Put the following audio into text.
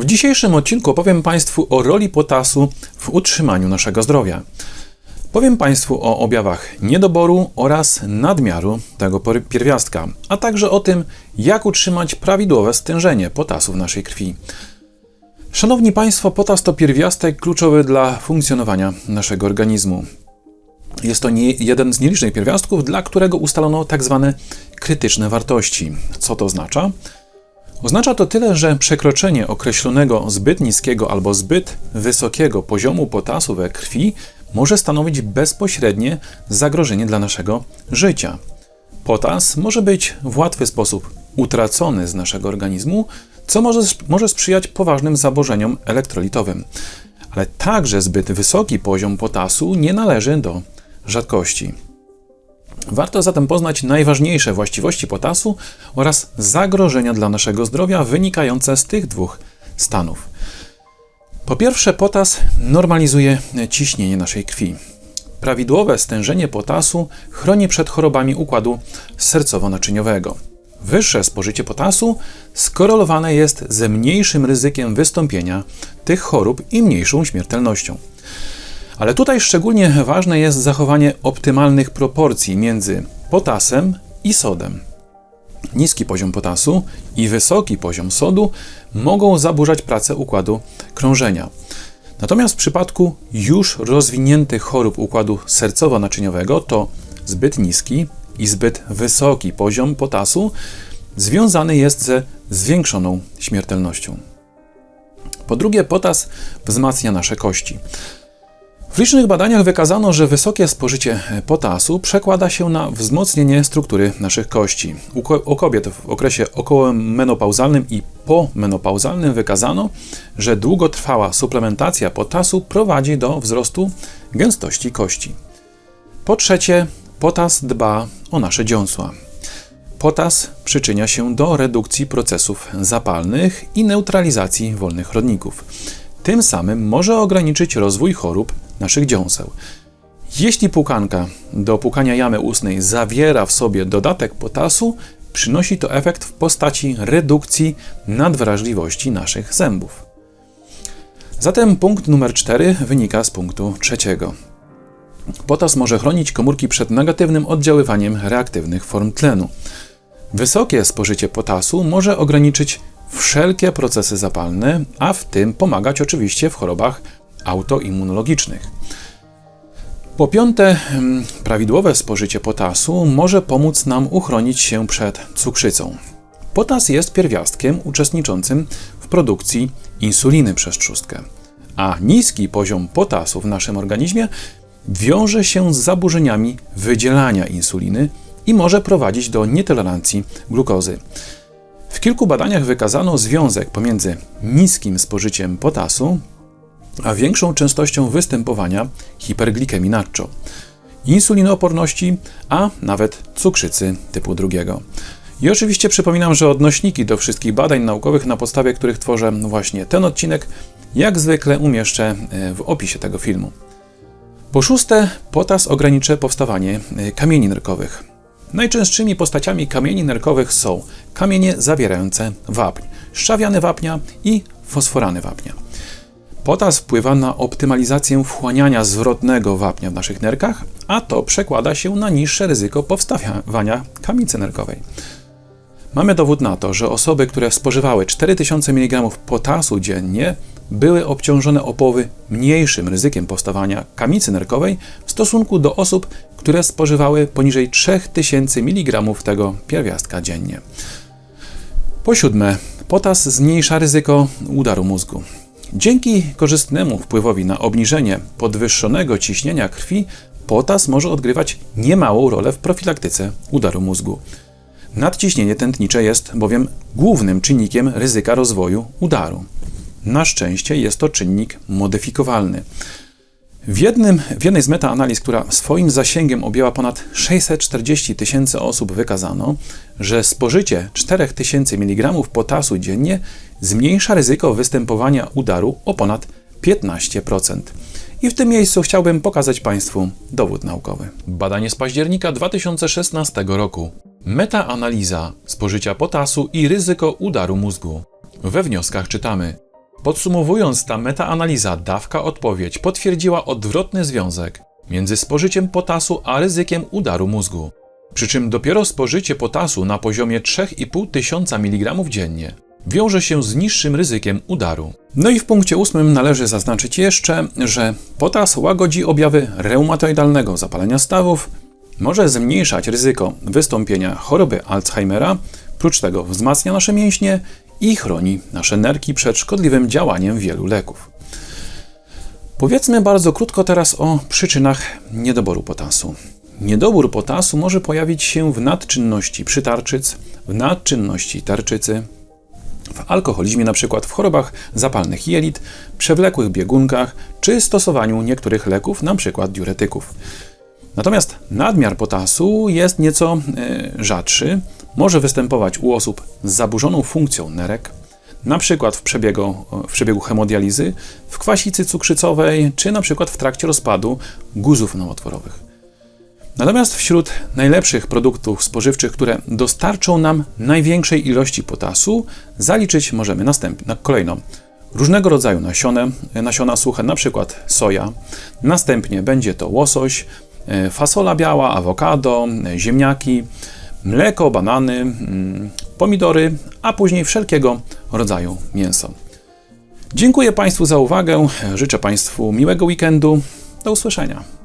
W dzisiejszym odcinku opowiem Państwu o roli potasu w utrzymaniu naszego zdrowia. Powiem Państwu o objawach niedoboru oraz nadmiaru tego pierwiastka, a także o tym, jak utrzymać prawidłowe stężenie potasu w naszej krwi. Szanowni Państwo, potas to pierwiastek kluczowy dla funkcjonowania naszego organizmu. Jest to nie, jeden z nielicznych pierwiastków, dla którego ustalono tak zwane krytyczne wartości. Co to oznacza? Oznacza to tyle, że przekroczenie określonego zbyt niskiego albo zbyt wysokiego poziomu potasu we krwi może stanowić bezpośrednie zagrożenie dla naszego życia. Potas może być w łatwy sposób utracony z naszego organizmu, co może, może sprzyjać poważnym zaburzeniom elektrolitowym. Ale także zbyt wysoki poziom potasu nie należy do rzadkości. Warto zatem poznać najważniejsze właściwości potasu oraz zagrożenia dla naszego zdrowia wynikające z tych dwóch stanów. Po pierwsze, potas normalizuje ciśnienie naszej krwi. Prawidłowe stężenie potasu chroni przed chorobami układu sercowo-naczyniowego. Wyższe spożycie potasu skorelowane jest ze mniejszym ryzykiem wystąpienia tych chorób i mniejszą śmiertelnością. Ale tutaj szczególnie ważne jest zachowanie optymalnych proporcji między potasem i sodem. Niski poziom potasu i wysoki poziom sodu mogą zaburzać pracę układu krążenia. Natomiast w przypadku już rozwiniętych chorób układu sercowo-naczyniowego to zbyt niski i zbyt wysoki poziom potasu związany jest ze zwiększoną śmiertelnością. Po drugie, potas wzmacnia nasze kości. W licznych badaniach wykazano, że wysokie spożycie potasu przekłada się na wzmocnienie struktury naszych kości. U, ko- u kobiet w okresie okołomenopauzalnym i pomenopauzalnym wykazano, że długotrwała suplementacja potasu prowadzi do wzrostu gęstości kości. Po trzecie, potas dba o nasze dziąsła. Potas przyczynia się do redukcji procesów zapalnych i neutralizacji wolnych rodników. Tym samym może ograniczyć rozwój chorób naszych dziąseł. Jeśli płukanka do płukania jamy ustnej zawiera w sobie dodatek potasu, przynosi to efekt w postaci redukcji nadwrażliwości naszych zębów. Zatem punkt numer 4 wynika z punktu trzeciego. Potas może chronić komórki przed negatywnym oddziaływaniem reaktywnych form tlenu. Wysokie spożycie potasu może ograniczyć wszelkie procesy zapalne, a w tym pomagać oczywiście w chorobach autoimmunologicznych. Po piąte, mm, prawidłowe spożycie potasu może pomóc nam uchronić się przed cukrzycą. Potas jest pierwiastkiem uczestniczącym w produkcji insuliny przez trzustkę, a niski poziom potasu w naszym organizmie wiąże się z zaburzeniami wydzielania insuliny i może prowadzić do nietolerancji glukozy. W kilku badaniach wykazano związek pomiędzy niskim spożyciem potasu a większą częstością występowania hiperglikemii nacho, insulinooporności, a nawet cukrzycy typu drugiego. I oczywiście przypominam, że odnośniki do wszystkich badań naukowych, na podstawie których tworzę właśnie ten odcinek, jak zwykle umieszczę e, w opisie tego filmu. Po szóste, potas ogranicza powstawanie e, kamieni nerkowych. Najczęstszymi postaciami kamieni nerkowych są kamienie zawierające wapń, szczawiany wapnia i fosforany wapnia. Potas wpływa na optymalizację wchłaniania zwrotnego wapnia w naszych nerkach, a to przekłada się na niższe ryzyko powstawania kamicy nerkowej. Mamy dowód na to, że osoby, które spożywały 4000 mg potasu dziennie, były obciążone o połowy mniejszym ryzykiem powstawania kamicy nerkowej w stosunku do osób, które spożywały poniżej 3000 mg tego pierwiastka dziennie. Po siódme, potas zmniejsza ryzyko udaru mózgu. Dzięki korzystnemu wpływowi na obniżenie podwyższonego ciśnienia krwi, potas może odgrywać niemałą rolę w profilaktyce udaru mózgu. Nadciśnienie tętnicze jest bowiem głównym czynnikiem ryzyka rozwoju udaru. Na szczęście jest to czynnik modyfikowalny. W, jednym, w jednej z metaanaliz, która swoim zasięgiem objęła ponad 640 tysięcy osób, wykazano, że spożycie 4000 mg potasu dziennie zmniejsza ryzyko występowania udaru o ponad 15%. I w tym miejscu chciałbym pokazać Państwu dowód naukowy. Badanie z października 2016 roku. Metaanaliza spożycia potasu i ryzyko udaru mózgu. We wnioskach czytamy: Podsumowując, ta metaanaliza dawka-odpowiedź potwierdziła odwrotny związek między spożyciem potasu a ryzykiem udaru mózgu. Przy czym dopiero spożycie potasu na poziomie 3,5 tysiąca mg dziennie wiąże się z niższym ryzykiem udaru. No i w punkcie ósmym należy zaznaczyć jeszcze, że potas łagodzi objawy reumatoidalnego zapalenia stawów, może zmniejszać ryzyko wystąpienia choroby Alzheimera, prócz tego wzmacnia nasze mięśnie i chroni nasze nerki przed szkodliwym działaniem wielu leków. Powiedzmy bardzo krótko teraz o przyczynach niedoboru potasu. Niedobór potasu może pojawić się w nadczynności przytarczyc, w nadczynności tarczycy, w alkoholizmie, np. w chorobach zapalnych jelit, przewlekłych biegunkach czy stosowaniu niektórych leków, np. diuretyków. Natomiast nadmiar potasu jest nieco y, rzadszy. Może występować u osób z zaburzoną funkcją nerek, np. w przebiegu, w przebiegu hemodializy, w kwasicy cukrzycowej, czy np. w trakcie rozpadu guzów nowotworowych. Natomiast wśród najlepszych produktów spożywczych, które dostarczą nam największej ilości potasu, zaliczyć możemy następnie, kolejno różnego rodzaju nasiona, nasiona suche, np. soja. Następnie będzie to łosoś, e, fasola biała, awokado, ziemniaki, mleko, banany, mm, pomidory, a później wszelkiego rodzaju mięso. Dziękuję Państwu za uwagę. Życzę Państwu miłego weekendu. Do usłyszenia.